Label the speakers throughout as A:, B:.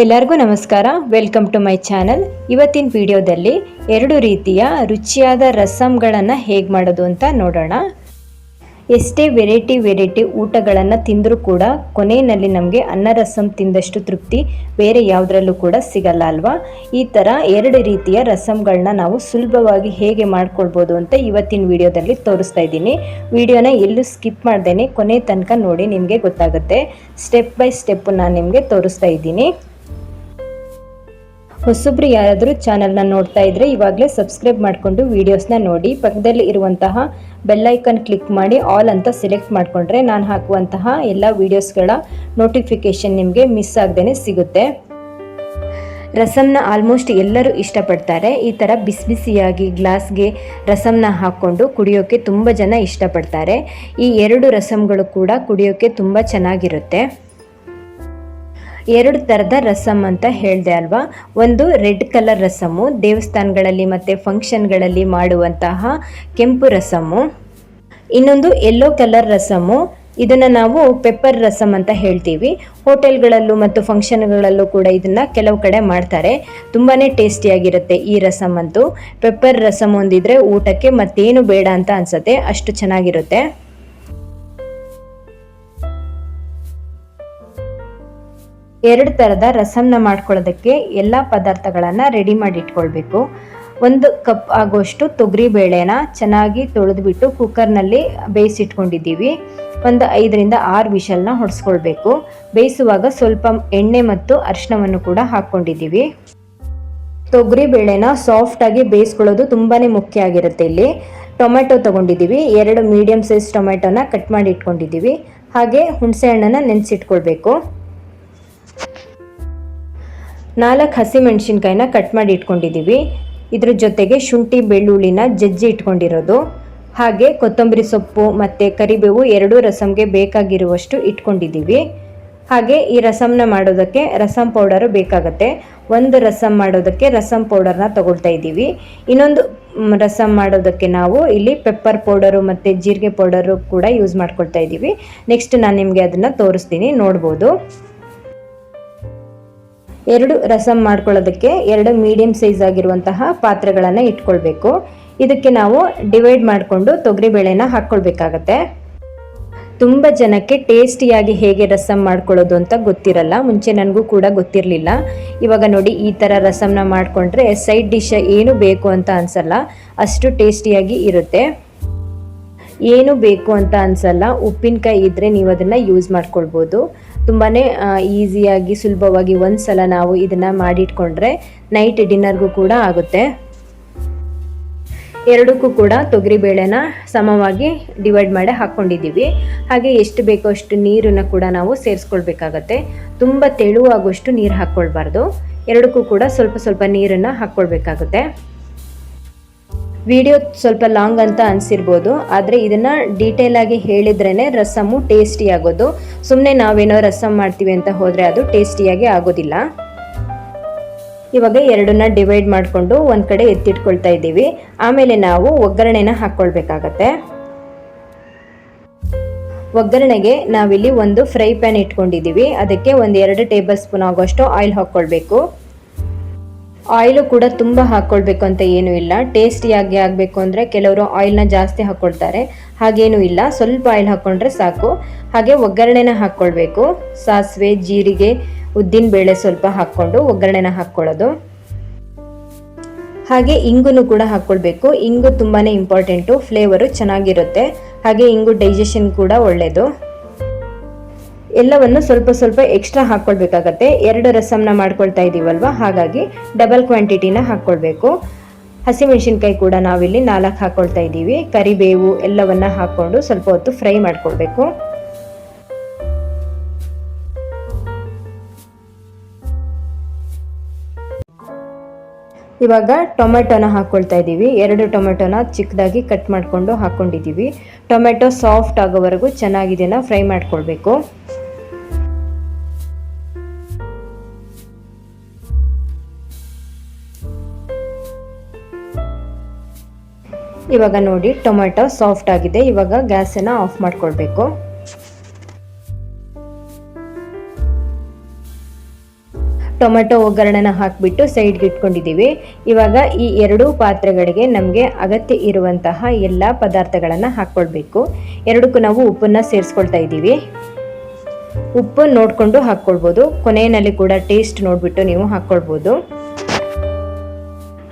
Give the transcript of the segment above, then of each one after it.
A: ಎಲ್ಲರಿಗೂ ನಮಸ್ಕಾರ. Welcome to my channel ಇವತ್ತಿನ ವಿಡಿಯೋದಲ್ಲಿ ಎರಡು ರೀತಿಯ ರುಚಿಯಾದ ರಸಮ್ಗಳನ್ನು ಹೇಗೆ ಮಾಡೋದು ಅಂತ ನೋಡೋಣ. ಎಷ್ಟೇ ವೆರೈಟಿ ವೆರೈಟಿ ಊಟಗಳನ್ನು ತಿಂದರೂ ಕೂಡ ಕೊನೆಯಲ್ಲಿ ನಮಗೆ ಅನ್ನ ರಸಮ್ ತಿಂದಷ್ಟು ತೃಪ್ತಿ ಬೇರೆ ಯಾವುದರಲ್ಲೂ ಕೂಡ ಸಿಗಲ್ಲ ಅಲ್ವಾ? ಈ ಥರ ಎರಡು ರೀತಿಯ ರಸಮ್ಗಳನ್ನ ನಾವು ಸುಲಭವಾಗಿ ಹೇಗೆ ಮಾಡ್ಕೊಳ್ಬೋದು ಅಂತ ಇವತ್ತಿನ ವಿಡಿಯೋದಲ್ಲಿ ತೋರಿಸ್ತಾ ಇದ್ದೀನಿ. ವಿಡಿಯೋನ ಎಲ್ಲೂ ಸ್ಕಿಪ್ ಮಾಡ್ದೇನೆ, ಕೊನೆ ತನಕ ನೋಡಿ ನಿಮಗೆ ಗೊತ್ತಾಗುತ್ತೆ. ಸ್ಟೆಪ್ ಬೈ ಸ್ಟೆಪ್ ನಾನು ನಿಮಗೆ ತೋರಿಸ್ತಾ ಇದ್ದೀನಿ. ಹೊಸಬ್ರು ಯಾರಾದರೂ ಚಾನಲ್ನ ನೋಡ್ತಾ ಇದ್ರೆ ಇವಾಗಲೇ ಸಬ್ಸ್ಕ್ರೈಬ್ ಮಾಡಿಕೊಂಡು ವೀಡಿಯೋಸ್ನ ನೋಡಿ. ಪಕ್ಕದಲ್ಲಿ ಇರುವಂತಹ ಬೆಲ್ಲೈಕನ್ ಕ್ಲಿಕ್ ಮಾಡಿ ಆಲ್ ಅಂತ ಸೆಲೆಕ್ಟ್ ಮಾಡಿಕೊಂಡ್ರೆ ನಾನು ಹಾಕುವಂತಹ ಎಲ್ಲ ವೀಡಿಯೋಸ್ಗಳ ನೋಟಿಫಿಕೇಷನ್ ನಿಮಗೆ ಮಿಸ್ ಆಗದೇ ಸಿಗುತ್ತೆ. ರಸಮ್ನ ಆಲ್ಮೋಸ್ಟ್ ಎಲ್ಲರೂ ಇಷ್ಟಪಡ್ತಾರೆ. ಈ ಥರ ಬಿಸಿ ಬಿಸಿಯಾಗಿ ಗ್ಲಾಸ್ಗೆ ರಸಮ್ನ ಹಾಕ್ಕೊಂಡು ಕುಡಿಯೋಕ್ಕೆ ತುಂಬ ಜನ ಇಷ್ಟಪಡ್ತಾರೆ. ಈ ಎರಡು ರಸಮ್ಗಳು ಕೂಡ ಕುಡಿಯೋಕ್ಕೆ ತುಂಬ ಚೆನ್ನಾಗಿರುತ್ತೆ. ಎರಡು ಥರದ ರಸಮ್ ಅಂತ ಹೇಳಿದೆ ಅಲ್ವಾ? ಒಂದು ರೆಡ್ ಕಲರ್ ರಸಮು, ದೇವಸ್ಥಾನಗಳಲ್ಲಿ ಮತ್ತು ಫಂಕ್ಷನ್ಗಳಲ್ಲಿ ಮಾಡುವಂತಹ ಕೆಂಪು ರಸಮು. ಇನ್ನೊಂದು ಯೆಲ್ಲೋ ಕಲರ್ ರಸಮು, ಇದನ್ನು ನಾವು ಪೆಪ್ಪರ್ ರಸಮ್ ಅಂತ ಹೇಳ್ತೀವಿ. ಹೋಟೆಲ್ಗಳಲ್ಲೂ ಮತ್ತು ಫಂಕ್ಷನ್ಗಳಲ್ಲೂ ಕೂಡ ಇದನ್ನು ಕೆಲವು ಕಡೆ ಮಾಡ್ತಾರೆ. ತುಂಬಾ ಟೇಸ್ಟಿಯಾಗಿರುತ್ತೆ ಈ ರಸಮ್ ಅಂತೂ ಪೆಪ್ಪರ್ ರಸಮ್ ಒಂದಿದ್ರೆ ಊಟಕ್ಕೆ ಮತ್ತೇನು ಬೇಡ ಅಂತ ಅನಿಸುತ್ತೆ, ಅಷ್ಟು ಚೆನ್ನಾಗಿರುತ್ತೆ. ಎರಡು ಥರದ ರಸಮ್ನ ಮಾಡ್ಕೊಳ್ಳೋದಕ್ಕೆ ಎಲ್ಲ ಪದಾರ್ಥಗಳನ್ನು ರೆಡಿ ಮಾಡಿ ಇಟ್ಕೊಳ್ಬೇಕು. ಒಂದು ಕಪ್ ಆಗೋಷ್ಟು ತೊಗರಿ ಬೇಳೆನ ಚೆನ್ನಾಗಿ ತೊಳೆದ್ಬಿಟ್ಟು ಕುಕ್ಕರ್ನಲ್ಲಿ ಬೇಯಿಸಿಟ್ಕೊಂಡಿದ್ದೀವಿ ಒಂದು ಐದರಿಂದ ಆರು ವಿಷಲ್ನ ಹೊಡೆಸ್ಕೊಳ್ಬೇಕು. ಬೇಯಿಸುವಾಗ ಸ್ವಲ್ಪ ಎಣ್ಣೆ ಮತ್ತು ಅರಿಶಿನವನ್ನು ಕೂಡ ಹಾಕ್ಕೊಂಡಿದ್ದೀವಿ. ತೊಗರಿ ಬೇಳೆನ ಸಾಫ್ಟಾಗಿ ಬೇಯಿಸ್ಕೊಳ್ಳೋದು ತುಂಬಾ ಮುಖ್ಯ ಆಗಿರುತ್ತೆ ಇಲ್ಲಿ. ಟೊಮೆಟೊ ತೊಗೊಂಡಿದ್ದೀವಿ. ಎರಡು ಮೀಡಿಯಮ್ ಸೈಜ್ ಟೊಮೆಟೊನ ಕಟ್ ಮಾಡಿ ಇಟ್ಕೊಂಡಿದ್ದೀವಿ. ಹಾಗೆ ಹುಣಸೆ ಹಣ್ಣನ್ನು ನೆನೆಸಿಟ್ಕೊಳ್ಬೇಕು. ನಾಲ್ಕು ಹಸಿಮೆಣಸಿನ್ಕಾಯಿನ ಕಟ್ ಮಾಡಿ ಇಟ್ಕೊಂಡಿದ್ದೀವಿ ಇದ್ರ ಜೊತೆಗೆ ಶುಂಠಿ, ಬೆಳ್ಳುಳ್ಳಿನ ಜಜ್ಜಿ ಇಟ್ಕೊಂಡಿರೋದು. ಹಾಗೆ ಕೊತ್ತಂಬರಿ ಸೊಪ್ಪು ಮತ್ತು ಕರಿಬೇವು ಎರಡೂ ರಸಮ್ಗೆ ಬೇಕಾಗಿರುವಷ್ಟು ಇಟ್ಕೊಂಡಿದ್ದೀವಿ ಹಾಗೆ ಈ ರಸಮ್ನ ಮಾಡೋದಕ್ಕೆ ರಸಮ್ ಪೌಡರು ಬೇಕಾಗತ್ತೆ. ಒಂದು ರಸಮ್ ಮಾಡೋದಕ್ಕೆ ರಸಮ್ ಪೌಡರ್ನ ತಗೊಳ್ತಾ ಇದ್ದೀವಿ. ಇನ್ನೊಂದು ರಸಮ್ ಮಾಡೋದಕ್ಕೆ ನಾವು ಇಲ್ಲಿ ಪೆಪ್ಪರ್ ಪೌಡರು ಮತ್ತು ಜೀರಿಗೆ ಪೌಡರು ಕೂಡ ಯೂಸ್ ಮಾಡ್ಕೊಳ್ತಾ ಇದ್ದೀವಿ. ನೆಕ್ಸ್ಟ್ ನಾನು ನಿಮಗೆ ಅದನ್ನು ತೋರಿಸ್ತೀನಿ, ನೋಡ್ಬೋದು. ಎರಡು ರಸಂ ಮಾಡ್ಕೊಳ್ಳೋದಕ್ಕೆ ಎರಡು ಮೀಡಿಯಂ ಸೈಜ್ ಆಗಿರುವಂತಹ ಪಾತ್ರೆಗಳನ್ನು ಇಟ್ಕೊಳ್ಬೇಕು. ಇದಕ್ಕೆ ನಾವು ಡಿವೈಡ್ ಮಾಡಿಕೊಂಡು ತೊಗರಿಬೇಳೆನ ಹಾಕ್ಕೊಳ್ಬೇಕಾಗತ್ತೆ. ತುಂಬ ಜನಕ್ಕೆ ಟೇಸ್ಟಿಯಾಗಿ ಹೇಗೆ ರಸಂ ಮಾಡ್ಕೊಳ್ಳೋದು ಅಂತ ಗೊತ್ತಿರಲ್ಲ. ಮುಂಚೆ ನನಗೂ ಕೂಡ ಗೊತ್ತಿರಲಿಲ್ಲ. ಇವಾಗ ನೋಡಿ ಈ ಥರ ರಸಮ್ನ ಮಾಡಿಕೊಂಡ್ರೆ ಸೈಡ್ ಡಿಶ್ ಏನು ಬೇಕು ಅಂತ ಅನಿಸಲ್ಲ. ಅಷ್ಟು ಟೇಸ್ಟಿಯಾಗಿ ಇರುತ್ತೆ. ಏನು ಬೇಕು ಅಂತ ಅನಿಸಲ್ಲ. ಉಪ್ಪಿನಕಾಯಿ ಇದ್ದರೆ ನೀವು ಅದನ್ನು ಯೂಸ್ ಮಾಡ್ಕೊಳ್ಬೋದು. ತುಂಬಾ ಈಸಿಯಾಗಿ, ಸುಲಭವಾಗಿ ಒಂದು ಸಲ ನಾವು ಇದನ್ನು ಮಾಡಿಟ್ಕೊಂಡ್ರೆ ನೈಟ್ ಡಿನ್ನರ್ಗೂ ಕೂಡ ಆಗುತ್ತೆ. ಎರಡಕ್ಕೂ ಕೂಡ ತೊಗರಿಬೇಳೆನ ಸಮವಾಗಿ ಡಿವೈಡ್ ಮಾಡಿ ಹಾಕ್ಕೊಂಡಿದ್ದೀವಿ ಹಾಗೆ ಎಷ್ಟು ಬೇಕೋ ಅಷ್ಟು ನೀರನ್ನು ಕೂಡ ನಾವು ಸೇರಿಸ್ಕೊಳ್ಬೇಕಾಗತ್ತೆ. ತುಂಬ ತೆಳುವಾಗುವಷ್ಟು ನೀರು ಹಾಕ್ಕೊಳ್ಬಾರ್ದು. ಎರಡಕ್ಕೂ ಕೂಡ ಸ್ವಲ್ಪ ಸ್ವಲ್ಪ ನೀರನ್ನು ಹಾಕ್ಕೊಳ್ಬೇಕಾಗುತ್ತೆ. ವಿಡಿಯೋ ಸ್ವಲ್ಪ ಲಾಂಗ್ ಅಂತ ಅನಿಸಿರ್ಬೋದು, ಆದರೆ ಇದನ್ನು ಡೀಟೇಲಾಗಿ ಹೇಳಿದ್ರೇ ರಸಮು ಟೇಸ್ಟಿ ಆಗೋದು. ಸುಮ್ಮನೆ ನಾವೇನೋ ರಸಮ್ ಮಾಡ್ತೀವಿ ಅಂತ ಹೋದರೆ ಅದು ಟೇಸ್ಟಿಯಾಗಿ ಆಗೋದಿಲ್ಲ. ಇವಾಗ ಎರಡನ್ನ ಡಿವೈಡ್ ಮಾಡಿಕೊಂಡು ಒಂದು ಕಡೆ ಎತ್ತಿಟ್ಕೊಳ್ತಾ ಇದ್ದೀವಿ. ಆಮೇಲೆ ನಾವು ಒಗ್ಗರಣೆನ ಹಾಕ್ಕೊಳ್ಬೇಕಾಗತ್ತೆ ಒಗ್ಗರಣೆಗೆ ನಾವಿಲ್ಲಿ ಒಂದು ಫ್ರೈ ಪ್ಯಾನ್ ಇಟ್ಕೊಂಡಿದ್ದೀವಿ. ಅದಕ್ಕೆ ಒಂದು ಎರಡು ಟೇಬಲ್ ಸ್ಪೂನ್ ಆಗೋಷ್ಟು ಆಯಿಲ್ ಹಾಕ್ಕೊಳ್ಬೇಕು ಆಯಿಲು ಕೂಡ ತುಂಬ ಹಾಕ್ಕೊಳ್ಬೇಕು ಅಂತ ಏನೂ ಇಲ್ಲ. ಟೇಸ್ಟಿಯಾಗಿ ಆಗಬೇಕು ಅಂದರೆ ಕೆಲವರು ಆಯಿಲ್ನ ಜಾಸ್ತಿ ಹಾಕ್ಕೊಳ್ತಾರೆ ಹಾಗೇನೂ ಇಲ್ಲ. ಸ್ವಲ್ಪ ಆಯಿಲ್ ಹಾಕ್ಕೊಂಡ್ರೆ ಸಾಕು. ಹಾಗೆ ಒಗ್ಗರಣೆನ ಹಾಕ್ಕೊಳ್ಬೇಕು ಸಾಸಿವೆ, ಜೀರಿಗೆ, ಉದ್ದಿನ ಬೇಳೆ ಸ್ವಲ್ಪ ಹಾಕ್ಕೊಂಡು ಒಗ್ಗರಣೆನ ಹಾಕ್ಕೊಳ್ಳೋದು ಹಾಗೆ ಇಂಗುನು ಕೂಡ ಹಾಕ್ಕೊಳ್ಬೇಕು ಇಂಗು ತುಂಬಾ ಇಂಪಾರ್ಟೆಂಟು ಫ್ಲೇವರು ಚೆನ್ನಾಗಿರುತ್ತೆ. ಹಾಗೆ ಇಂಗು ಡೈಜೆಷನ್ ಕೂಡ ಒಳ್ಳೆಯದು ಎಲ್ಲವನ್ನು ಸ್ವಲ್ಪ ಸ್ವಲ್ಪ ಎಕ್ಸ್ಟ್ರಾ ಹಾಕ್ಕೊಳ್ಬೇಕಾಗತ್ತೆ ಎರಡು ರಸಮ್ನ ಮಾಡ್ಕೊಳ್ತಾ ಇದ್ದೀವಲ್ವ ಹಾಗಾಗಿ ಡಬಲ್ ಕ್ವಾಂಟಿಟಿನ ಹಾಕ್ಕೊಳ್ಬೇಕು ಹಸಿಮೆಣಸಿನ್ಕಾಯಿ ಕೂಡ ನಾವಿಲ್ಲಿ ನಾಲ್ಕು ಹಾಕ್ಕೊಳ್ತಾ ಇದ್ದೀವಿ ಕರಿಬೇವು ಎಲ್ಲವನ್ನ ಹಾಕ್ಕೊಂಡು ಸ್ವಲ್ಪ ಹೊತ್ತು ಫ್ರೈ ಮಾಡ್ಕೊಳ್ಬೇಕು. ಇವಾಗ ಟೊಮೆಟೊನ ಹಾಕ್ಕೊಳ್ತಾ ಇದ್ದೀವಿ ಎರಡು ಟೊಮೆಟೊನ ಚಿಕ್ಕದಾಗಿ ಕಟ್ ಮಾಡಿಕೊಂಡು ಹಾಕ್ಕೊಂಡಿದ್ದೀವಿ ಟೊಮೆಟೊ ಸಾಫ್ಟ್ ಆಗೋವರೆಗೂ ಚೆನ್ನಾಗಿ ಇದನ್ನು ಫ್ರೈ ಮಾಡ್ಕೊಳ್ಬೇಕು. ಇವಾಗ ನೋಡಿ, ಟೊಮೆಟೊ ಸಾಫ್ಟ್ ಆಗಿದೆ. ಇವಾಗ ಗ್ಯಾಸನ್ನು ಆಫ್ ಮಾಡ್ಕೊಳ್ಬೇಕು. ಟೊಮೆಟೊ ಒಗ್ಗರಣೆನ ಹಾಕಿಬಿಟ್ಟು ಸೈಡ್ಗೆ ಇಟ್ಕೊಂಡಿದ್ದೀವಿ. ಇವಾಗ ಈ ಎರಡೂ ಪಾತ್ರೆಗಳಿಗೆ ನಮಗೆ ಅಗತ್ಯ ಇರುವಂತಹ ಎಲ್ಲ ಪದಾರ್ಥಗಳನ್ನು ಹಾಕ್ಕೊಳ್ಬೇಕು. ಎರಡಕ್ಕೂ ನಾವು ಉಪ್ಪನ್ನು ಸೇರಿಸ್ಕೊಳ್ತಾ ಇದ್ದೀವಿ. ಉಪ್ಪು ನೋಡಿಕೊಂಡು ಹಾಕ್ಕೊಳ್ಬೋದು. ಕೊನೆಯಲ್ಲಿ ಕೂಡ ಟೇಸ್ಟ್ ನೋಡಿಬಿಟ್ಟು ನೀವು ಹಾಕ್ಕೊಳ್ಬೋದು.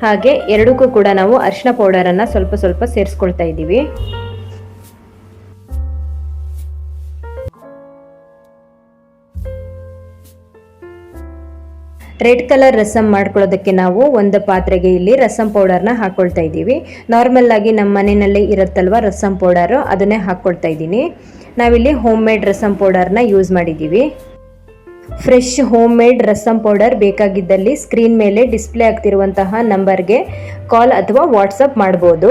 A: ಹಾಗೆ ಎರಡಕ್ಕೂ ಕೂಡ ನಾವು ಅರಿಶಿನ ಪೌಡರನ್ನು ಸ್ವಲ್ಪ ಸ್ವಲ್ಪ ಸೇರಿಸ್ಕೊಳ್ತಾ ಇದ್ದೀವಿ. ರೆಡ್ ಕಲರ್ ರಸಮ್ ಮಾಡ್ಕೊಳ್ಳೋದಕ್ಕೆ ನಾವು ಒಂದು ಪಾತ್ರೆಗೆ ಇಲ್ಲಿ ರಸಂ ಪೌಡರ್ನ ಹಾಕ್ಕೊಳ್ತಾ ಇದ್ದೀವಿ. ನಾರ್ಮಲ್ ಆಗಿ ನಮ್ಮ ಮನೆಯಲ್ಲೇ ಇರುತ್ತಲ್ವ ರಸಂ ಪೌಡರು, ಅದನ್ನೇ ಹಾಕ್ಕೊಳ್ತಾ ಇದ್ದೀನಿ. ನಾವಿಲ್ಲಿ ಹೋಮ್ ಮೇಡ್ ರಸಮ್ ಪೌಡರ್ನ ಯೂಸ್ ಮಾಡಿದ್ದೀವಿ. Fresh home made rasam powder ಬೇಕಾಗಿದ್ದಲ್ಲಿ screen ಮೇಲೆ ಡಿಸ್ಪ್ಲೇ ಆಗ್ತಿರುವಂತಹ ನಂಬರ್ಗೆ ಕಾಲ್ ಅಥವಾ ವಾಟ್ಸಪ್ ಮಾಡ್ಬೋದು.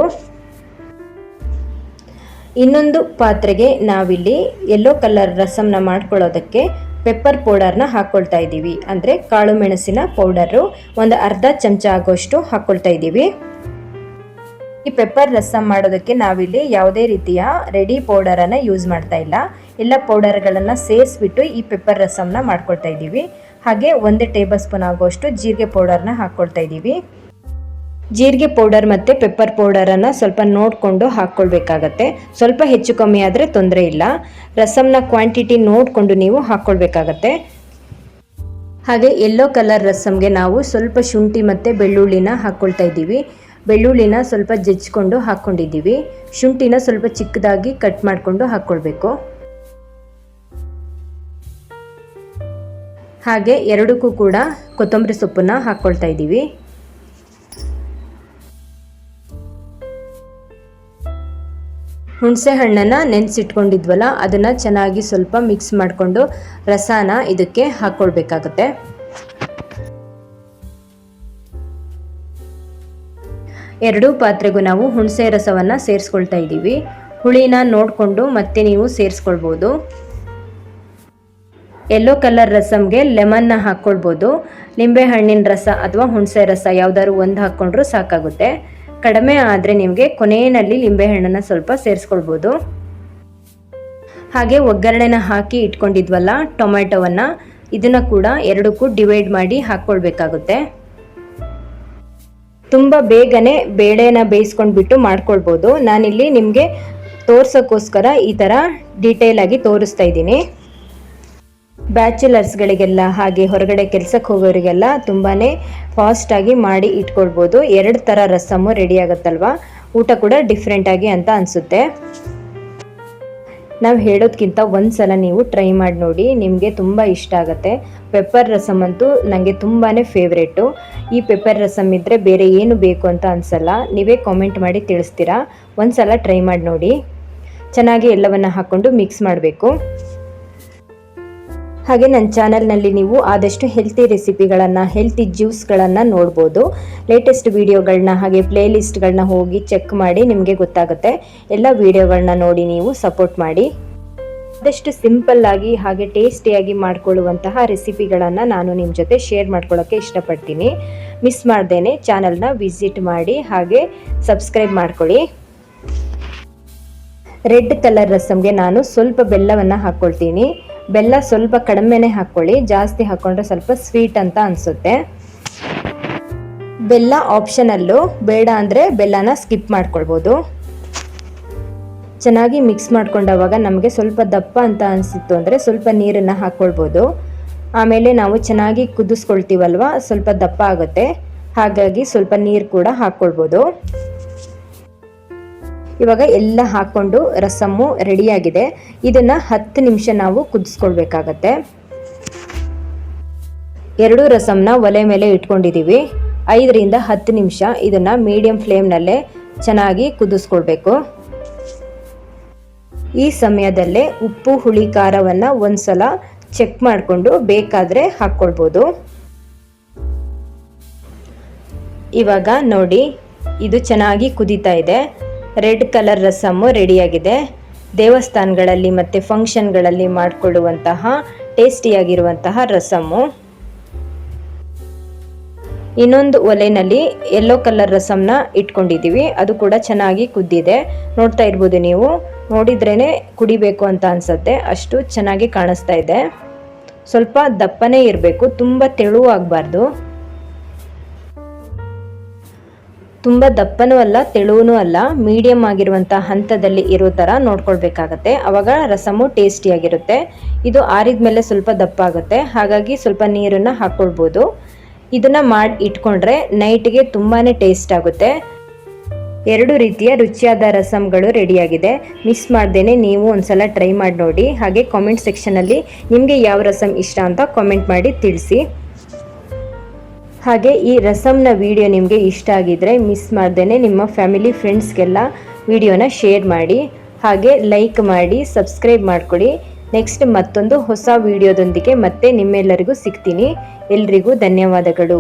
A: ಇನ್ನೊಂದು ಪಾತ್ರೆಗೆ ನಾವಿಲ್ಲಿ ಯೆಲ್ಲೋ ಕಲರ್ ರಸಮ್ನ ಮಾಡ್ಕೊಳ್ಳೋದಕ್ಕೆ ಪೆಪ್ಪರ್ ಪೌಡರ್ನ ಹಾಕ್ಕೊಳ್ತಾ ಇದ್ದೀವಿ. ಅಂದರೆ ಕಾಳು ಮೆಣಸಿನ ಪೌಡರು ಒಂದು ಅರ್ಧ ಚಮಚ ಆಗೋಷ್ಟು ಹಾಕ್ಕೊಳ್ತಾ ಇದ್ದೀವಿ. ಈ ಪೆಪ್ಪರ್ ರಸಂ ಮಾಡೋದಕ್ಕೆ ನಾವಿಲ್ಲಿ ಯಾವುದೇ ರೀತಿಯ ರೆಡಿ ಪೌಡರನ್ನು ಯೂಸ್ ಮಾಡ್ತಾ ಇಲ್ಲ. ಎಲ್ಲ ಪೌಡರ್ಗಳನ್ನು ಸೇರಿಸ್ಬಿಟ್ಟು ಈ ಪೆಪ್ಪರ್ ರಸಮ್ನ ಮಾಡ್ಕೊಳ್ತಾ ಇದ್ದೀವಿ. ಹಾಗೆ ಒಂದೇ ಟೇಬಲ್ ಸ್ಪೂನ್ ಆಗುವಷ್ಟು ಜೀರಿಗೆ ಪೌಡರ್ನ ಹಾಕ್ಕೊಳ್ತಾ ಇದ್ದೀವಿ. ಜೀರಿಗೆ ಪೌಡರ್ ಮತ್ತು ಪೆಪ್ಪರ್ ಪೌಡರನ್ನು ಸ್ವಲ್ಪ ನೋಡಿಕೊಂಡು ಹಾಕ್ಕೊಳ್ಬೇಕಾಗತ್ತೆ ಸ್ವಲ್ಪ ಹೆಚ್ಚು ಕಮ್ಮಿ ಆದರೆ ತೊಂದರೆ ಇಲ್ಲ. ರಸಮ್ನ ಕ್ವಾಂಟಿಟಿ ನೋಡಿಕೊಂಡು ನೀವು ಹಾಕ್ಕೊಳ್ಬೇಕಾಗತ್ತೆ ಹಾಗೆ ಯೆಲ್ಲೋ ಕಲರ್ ರಸಮ್ಗೆ ನಾವು ಸ್ವಲ್ಪ ಶುಂಠಿ ಮತ್ತು ಬೆಳ್ಳುಳ್ಳಿನ ಹಾಕ್ಕೊಳ್ತಾ ಇದ್ದೀವಿ. ಬೆಳ್ಳುಳ್ಳಿನ ಸ್ವಲ್ಪ ಜಜ್ಜಿಕೊಂಡು ಹಾಕ್ಕೊಂಡಿದ್ದೀವಿ ಶುಂಠಿನ ಸ್ವಲ್ಪ ಚಿಕ್ಕದಾಗಿ ಕಟ್ ಮಾಡಿಕೊಂಡು ಹಾಕ್ಕೊಳ್ಬೇಕು ಹಾಗೆ ಎರಡಕ್ಕೂ ಕೂಡ ಕೊತ್ತಂಬರಿ ಸೊಪ್ಪನ್ನ ಹಾಕ್ಕೊಳ್ತಾ ಇದ್ದೀವಿ. ಹುಣಸೆ ಹಣ್ಣನ್ನು ನೆನೆಸಿಟ್ಕೊಂಡಿದ್ವಲ್ಲ, ಅದನ್ನು ಚೆನ್ನಾಗಿ ಸ್ವಲ್ಪ ಮಿಕ್ಸ್ ಮಾಡಿಕೊಂಡು ರಸಾನ ಇದಕ್ಕೆ ಹಾಕ್ಕೊಳ್ಬೇಕಾಗತ್ತೆ ಎರಡೂ ಪಾತ್ರೆಗೂ ನಾವು ಹುಣಸೆ ರಸವನ್ನು ಸೇರಿಸ್ಕೊಳ್ತಾ ಇದ್ದೀವಿ. ಹುಳಿನ ನೋಡಿಕೊಂಡು ಮತ್ತೆ ನೀವು ಸೇರಿಸ್ಕೊಳ್ಬೋದು. ಯೆಲ್ಲೋ ಕಲರ್ ರಸಮ್ಗೆ ಲೆಮನ್ನ ಹಾಕ್ಕೊಳ್ಬೋದು ನಿಂಬೆ ಹಣ್ಣಿನ ರಸ ಅಥವಾ ಹುಣಸೆ ರಸ ಯಾವ್ದಾದ್ರು ಒಂದು ಹಾಕ್ಕೊಂಡ್ರೂ ಸಾಕಾಗುತ್ತೆ. ಕಡಿಮೆ ಆದರೆ ನಿಮಗೆ ಕೊನೆಯಲ್ಲಿ ಲಿಂಬೆಹಣ್ಣನ್ನು ಸ್ವಲ್ಪ ಸೇರಿಸ್ಕೊಳ್ಬೋದು. ಹಾಗೆ ಒಗ್ಗರಣೆನ ಹಾಕಿ ಇಟ್ಕೊಂಡಿದ್ವಲ್ಲ ಟೊಮೆಟೊವನ್ನು ಇದನ್ನು ಕೂಡ ಎರಡಕ್ಕೂ ಡಿವೈಡ್ ಮಾಡಿ ಹಾಕ್ಕೊಳ್ಬೇಕಾಗುತ್ತೆ ತುಂಬ ಬೇಗನೆ ಬೇಳೆನ ಬೇಯಿಸ್ಕೊಂಡ್ಬಿಟ್ಟು ಮಾಡ್ಕೊಳ್ಬೋದು. ನಾನಿಲ್ಲಿ ನಿಮಗೆ ತೋರ್ಸೋಕ್ಕೋಸ್ಕರ ಈ ಥರ ಡೀಟೇಲಾಗಿ ತೋರಿಸ್ತಾ ಇದ್ದೀನಿ. ಬ್ಯಾಚುಲರ್ಸ್ಗಳಿಗೆಲ್ಲ ಹಾಗೆ ಹೊರಗಡೆ ಕೆಲಸಕ್ಕೆ ಹೋಗೋರಿಗೆಲ್ಲ ತುಂಬಾ ಫಾಸ್ಟಾಗಿ ಮಾಡಿ ಇಟ್ಕೊಳ್ಬೋದು. ಎರಡು ಥರ ರಸಮ್ಮು ರೆಡಿ ಆಗುತ್ತಲ್ವ? ಊಟ ಕೂಡ ಡಿಫ್ರೆಂಟಾಗಿ ಅಂತ ಅನಿಸುತ್ತೆ. ನಾವು ಹೇಳೋದಕ್ಕಿಂತ ಒಂದು ಸಲ ನೀವು ಟ್ರೈ ಮಾಡಿ ನೋಡಿ, ನಿಮಗೆ ತುಂಬ ಇಷ್ಟ ಆಗುತ್ತೆ. ಪೆಪ್ಪರ್ ರಸಮ್ ಅಂತೂ ನನಗೆ ತುಂಬಾ ಫೇವ್ರೇಟು ಈ ಪೆಪ್ಪರ್ ರಸಮ್ ಇದ್ದರೆ ಬೇರೆ ಏನು ಬೇಕು ಅಂತ ಅನಿಸಲ್ಲ. ನೀವೇ ಕಾಮೆಂಟ್ ಮಾಡಿ ತಿಳಿಸ್ತೀರಾ? ಒಂದು ಸಲ ಟ್ರೈ ಮಾಡಿ ನೋಡಿ. ಚೆನ್ನಾಗಿ ಎಲ್ಲವನ್ನು ಹಾಕ್ಕೊಂಡು ಮಿಕ್ಸ್ ಮಾಡಬೇಕು. ಹಾಗೆ ನನ್ನ ಚಾನಲ್ನಲ್ಲಿ ನೀವು ಆದಷ್ಟು ಹೆಲ್ತಿ ರೆಸಿಪಿಗಳನ್ನು, ಹೆಲ್ತಿ ಜ್ಯೂಸ್ಗಳನ್ನು ನೋಡ್ಬೋದು. ಲೇಟೆಸ್ಟ್ ವೀಡಿಯೋಗಳನ್ನ ಹಾಗೆ ಪ್ಲೇ ಲಿಸ್ಟ್ಗಳನ್ನ ಹೋಗಿ ಚೆಕ್ ಮಾಡಿ ನಿಮಗೆ ಗೊತ್ತಾಗುತ್ತೆ. ಎಲ್ಲ ವೀಡಿಯೋಗಳನ್ನ ನೋಡಿ ನೀವು ಸಪೋರ್ಟ್ ಮಾಡಿ. ಆದಷ್ಟು ಸಿಂಪಲ್ ಆಗಿ ಹಾಗೆ ಟೇಸ್ಟಿಯಾಗಿ ಮಾಡಿಕೊಳ್ಳುವಂತಹ ರೆಸಿಪಿಗಳನ್ನು ನಾನು ನಿಮ್ಮ ಜೊತೆ ಶೇರ್ ಮಾಡ್ಕೊಳ್ಳೋಕ್ಕೆ ಇಷ್ಟಪಡ್ತೀನಿ. ಮಿಸ್ ಮಾಡ್ದೇನೆ ಚಾನಲ್ನ ವಿಸಿಟ್ ಮಾಡಿ ಹಾಗೆ ಸಬ್ಸ್ಕ್ರೈಬ್ ಮಾಡ್ಕೊಳ್ಳಿ. ರೆಡ್ ಕಲರ್ ರಸಮ್ಗೆ ನಾನು ಸ್ವಲ್ಪ ಬೆಲ್ಲವನ್ನು ಹಾಕ್ಕೊಳ್ತೀನಿ. ಬೆಲ್ಲ ಸ್ವಲ್ಪ ಕಡಿಮೆನೆ ಹಾಕ್ಕೊಳ್ಳಿ ಜಾಸ್ತಿ ಹಾಕ್ಕೊಂಡ್ರೆ ಸ್ವಲ್ಪ ಸ್ವೀಟ್ ಅಂತ ಅನಿಸುತ್ತೆ. ಬೆಲ್ಲ ಆಪ್ಷನಲ್ಲು ಬೇಡ ಅಂದರೆ ಬೆಲ್ಲನ ಸ್ಕಿಪ್ ಮಾಡ್ಕೊಳ್ಬೋದು. ಚೆನ್ನಾಗಿ ಮಿಕ್ಸ್ ಮಾಡ್ಕೊಂಡವಾಗ ನಮಗೆ ಸ್ವಲ್ಪ ದಪ್ಪ ಅಂತ ಅನಿಸಿತ್ತು ಅಂದರೆ ಸ್ವಲ್ಪ ನೀರನ್ನು ಹಾಕ್ಕೊಳ್ಬೋದು ಆಮೇಲೆ ನಾವು ಚೆನ್ನಾಗಿ ಕುದಿಸ್ಕೊಳ್ತೀವಲ್ವ, ಸ್ವಲ್ಪ ದಪ್ಪ ಆಗುತ್ತೆ. ಹಾಗಾಗಿ ಸ್ವಲ್ಪ ನೀರು ಕೂಡ ಹಾಕ್ಕೊಳ್ಬೋದು ಇವಾಗ ಎಲ್ಲ ಹಾಕ್ಕೊಂಡು ರಸಮ್ಮು ರೆಡಿಯಾಗಿದೆ. ಇದನ್ನು ಹತ್ತು ನಿಮಿಷ ನಾವು ಕುದಿಸ್ಕೊಳ್ಬೇಕಾಗತ್ತೆ. ಎರಡು ರಸಮ್ನ ಒಲೆ ಮೇಲೆ ಇಟ್ಕೊಂಡಿದ್ದೀವಿ ಐದರಿಂದ ಹತ್ತು ನಿಮಿಷ ಇದನ್ನು ಮೀಡಿಯಂ ಫ್ಲೇಮ್ನಲ್ಲೇ ಚೆನ್ನಾಗಿ ಕುದಿಸ್ಕೊಳ್ಬೇಕು. ಈ ಸಮಯದಲ್ಲೇ ಉಪ್ಪು, ಹುಳಿ, ಖಾರವನ್ನು ಒಂದ್ಸಲ ಚೆಕ್ ಮಾಡಿಕೊಂಡು ಬೇಕಾದರೆ ಹಾಕ್ಕೊಳ್ಬೋದು. ಇವಾಗ ನೋಡಿ, ಇದು ಚೆನ್ನಾಗಿ ಕುದೀತಾ ಇದೆ. ರೆಡ್ ಕಲರ್ ರಸಮ್ಮು ರೆಡಿಯಾಗಿದೆ. ದೇವಸ್ಥಾನಗಳಲ್ಲಿ ಮತ್ತು ಫಂಕ್ಷನ್ಗಳಲ್ಲಿ ಮಾಡಿಕೊಳ್ಳುವಂತಹ ಟೇಸ್ಟಿಯಾಗಿರುವಂತಹ ರಸಮ್ಮು. ಇನ್ನೊಂದು ಒಲೆಯಲ್ಲಿ ಯೆಲ್ಲೋ ಕಲರ್ ರಸಮ್ನ ಇಟ್ಕೊಂಡಿದ್ದೀವಿ. ಅದು ಕೂಡ ಚೆನ್ನಾಗಿ ಕುದ್ದಿದೆ. ನೋಡ್ತಾ ಇರ್ಬೋದು ನೀವು. ನೋಡಿದ್ರೇ ಕುಡಿಬೇಕು ಅಂತ ಅನ್ಸುತ್ತೆ. ಅಷ್ಟು ಚೆನ್ನಾಗಿ ಕಾಣಿಸ್ತಾ ಇದೆ. ಸ್ವಲ್ಪ ದಪ್ಪನೇ ಇರಬೇಕು. ತುಂಬ ತೆಳು ತುಂಬ ದಪ್ಪನೂ ಅಲ್ಲ ತೆಳುವೂ ಅಲ್ಲ ಮೀಡಿಯಮ್ ಆಗಿರುವಂಥ ಹಂತದಲ್ಲಿ ಇರೋ ಥರ ನೋಡ್ಕೊಳ್ಬೇಕಾಗತ್ತೆ. ಅವಾಗ ರಸಮು ಟೇಸ್ಟಿಯಾಗಿರುತ್ತೆ ಇದು ಆರಿದ ಮೇಲೆ ಸ್ವಲ್ಪ ದಪ್ಪ ಆಗುತ್ತೆ. ಹಾಗಾಗಿ ಸ್ವಲ್ಪ ನೀರನ್ನು ಹಾಕ್ಕೊಳ್ಬೋದು ಇದನ್ನು ಮಾಡಿ ಇಟ್ಕೊಂಡ್ರೆ ನೈಟ್ಗೆ ತುಂಬಾ ಟೇಸ್ಟ್ ಆಗುತ್ತೆ. ಎರಡು ರೀತಿಯ ರುಚಿಯಾದ ರಸಮ್ಗಳು ರೆಡಿಯಾಗಿದೆ ಮಿಸ್ ಮಾಡ್ದೇನೆ ನೀವು ಒಂದ್ಸಲ ಟ್ರೈ ಮಾಡಿ ನೋಡಿ. ಹಾಗೆ ಕಾಮೆಂಟ್ ಸೆಕ್ಷನಲ್ಲಿ ನಿಮಗೆ ಯಾವ ರಸಮ್ ಇಷ್ಟ ಅಂತ ಕಾಮೆಂಟ್ ಮಾಡಿ ತಿಳಿಸಿ. ಹಾಗೆ ಈ ರಸಮ್ನ ವಿಡಿಯೋ ನಿಮಗೆ ಇಷ್ಟ ಆಗಿದ್ರೆ ಮಿಸ್ ಮಾಡ್ದೇನೆ ನಿಮ್ಮ ಫ್ಯಾಮಿಲಿ ಫ್ರೆಂಡ್ಸ್ಗೆಲ್ಲ ವಿಡಿಯೋನ ಶೇರ್ ಮಾಡಿ, ಹಾಗೆ ಲೈಕ್ ಮಾಡಿ ಸಬ್ಸ್ಕ್ರೈಬ್ ಮಾಡಿಕೊಡಿ. ನೆಕ್ಸ್ಟ್ ಮತ್ತೊಂದು ಹೊಸ ವಿಡಿಯೋದೊಂದಿಗೆ ಮತ್ತೆ ನಿಮ್ಮೆಲ್ಲರಿಗೂ ಸಿಗ್ತೀನಿ. ಎಲ್ರಿಗೂ ಧನ್ಯವಾದಗಳು.